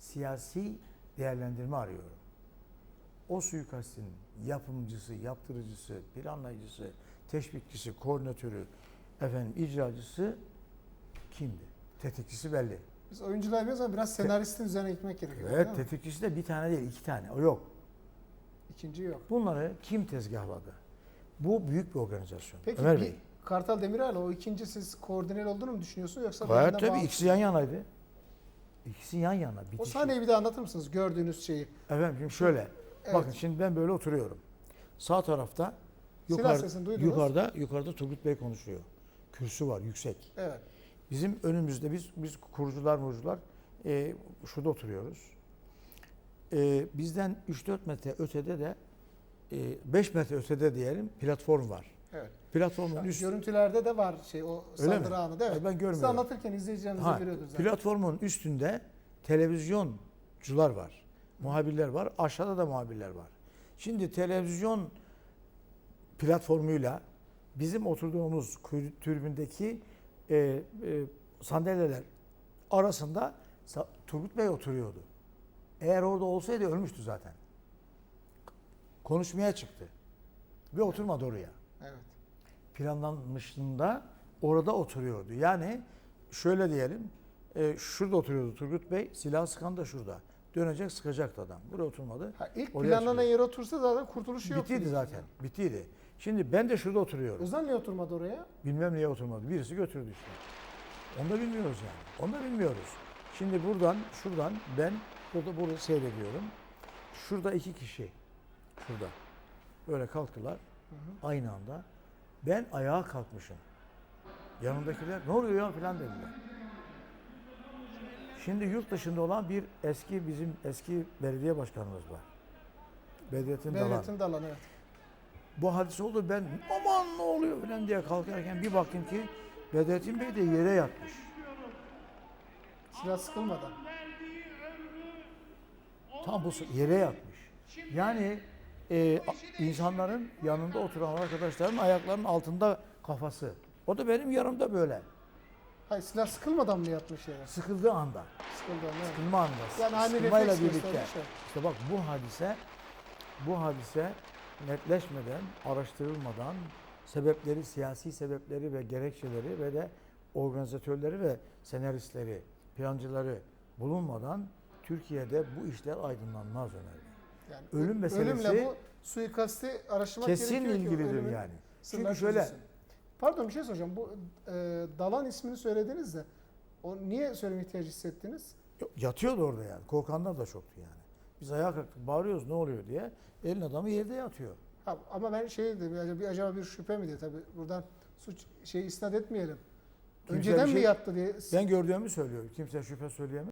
siyasi değerlendirme arıyorum. O suikastin yapımcısı, yaptırıcısı, planlayıcısı, teşvikçisi, koordinatörü, efendim icracısı kimdi? Tetikçisi belli. Biz oyuncular biliyoruz ama biraz senaristin üzerine gitmek gerekiyor. Evet, tetikçisi de bir tane değil, iki tane. O yok. İkinci yok. Bunları kim tezgahladı? Bu büyük bir organizasyon. Peki Ömer bir Bey. Kartal Demirel o ikinci siz koordineli olduğunu mu düşünüyorsun yoksa birbirinden tabii bağımsız- ikisi yan yanaydı. İkisi yan yana. O bitişik. sahneyi bir daha anlatır mısınız gördüğünüz şeyi? Efendim şimdi şöyle. Evet. Bakın şimdi ben böyle oturuyorum. Sağ tarafta yukarı, yukarıda yukarıda Turgut Bey konuşuyor. Kürsü var yüksek. Evet. Bizim önümüzde biz biz kurucular murucular e, şurada oturuyoruz. E, bizden 3-4 metre ötede de e, 5 metre ötede diyelim platform var. Evet. Platformun üst Görüntülerde de var şey o Öyle saldırı mi? anı değil mi? E, ben görmüyorum. Siz anlatırken izleyicilerimiz Ha, görüyordur zaten. platformun üstünde televizyoncular var. Muhabirler var. Aşağıda da muhabirler var. Şimdi televizyon platformuyla bizim oturduğumuz tribündeki e, e, sandalyeler arasında Turgut Bey oturuyordu. Eğer orada olsaydı ölmüştü zaten. Konuşmaya çıktı. Ve oturmadı oraya Evet. planlanmışlığında orada oturuyordu. Yani şöyle diyelim, e, şurada oturuyordu Turgut Bey, silah sıkan da şurada. Dönecek sıkacaktı adam. Buraya oturmadı. Ha, ilk planlanan yere otursa zaten kurtuluşu yok. Bittiydi zaten. Bittiydi. Şimdi ben de şurada oturuyorum. Özden niye oturmadı oraya? Bilmem niye oturmadı. Birisi götürdü işte. Onu da bilmiyoruz yani. Onu da bilmiyoruz. Şimdi buradan, şuradan ben burada burada seyrediyorum. Şurada iki kişi. Şurada. Böyle kalktılar. Aynı anda. Ben ayağa kalkmışım. Yanındakiler ne oluyor ya falan dediler. Şimdi yurt dışında olan bir eski bizim eski belediye başkanımız var. Bedrettin Dalan. Devletin dalanı evet. Bu hadise oldu ben aman ne oluyor falan diye kalkarken bir baktım ki Bedrettin Bey de yere yatmış. Silah sıkılmadan. Tam bu yere yatmış. Yani e, insanların yanında oturan arkadaşların ayaklarının altında kafası. O da benim yanımda böyle. Hayır silah sıkılmadan mı yatmış yere? Sıkıldığı anda. Sıkıldan evet. Sıkılma anda. Yani aynı Sıkılmayla birlikte. ya. İşte bak bu hadise bu hadise netleşmeden, araştırılmadan sebepleri, siyasi sebepleri ve gerekçeleri ve de organizatörleri ve senaristleri, plancıları bulunmadan Türkiye'de bu işler aydınlanmaz Bey. Yani Ölüm meselesi Ölümle bu suikasti araştırmak Kesin ki ilgilidir yani. Çünkü şöyle çözülsün. Pardon bir şey soracağım. Bu e, Dalan ismini söylediniz de o niye söyleme ihtiyacı hissettiniz? yatıyordu orada yani. Korkanlar da çoktu yani. Biz ayağa kalktık, bağırıyoruz ne oluyor diye. Elin adamı yerde yatıyor. Ha, ama ben şey dedim acaba bir, acaba bir şüphe mi diye tabii buradan suç şey isnat etmeyelim. Kimse Önceden bir mi şey- yattı diye. Ben gördüğümü söylüyorum. Kimse şüphe söyleyemez.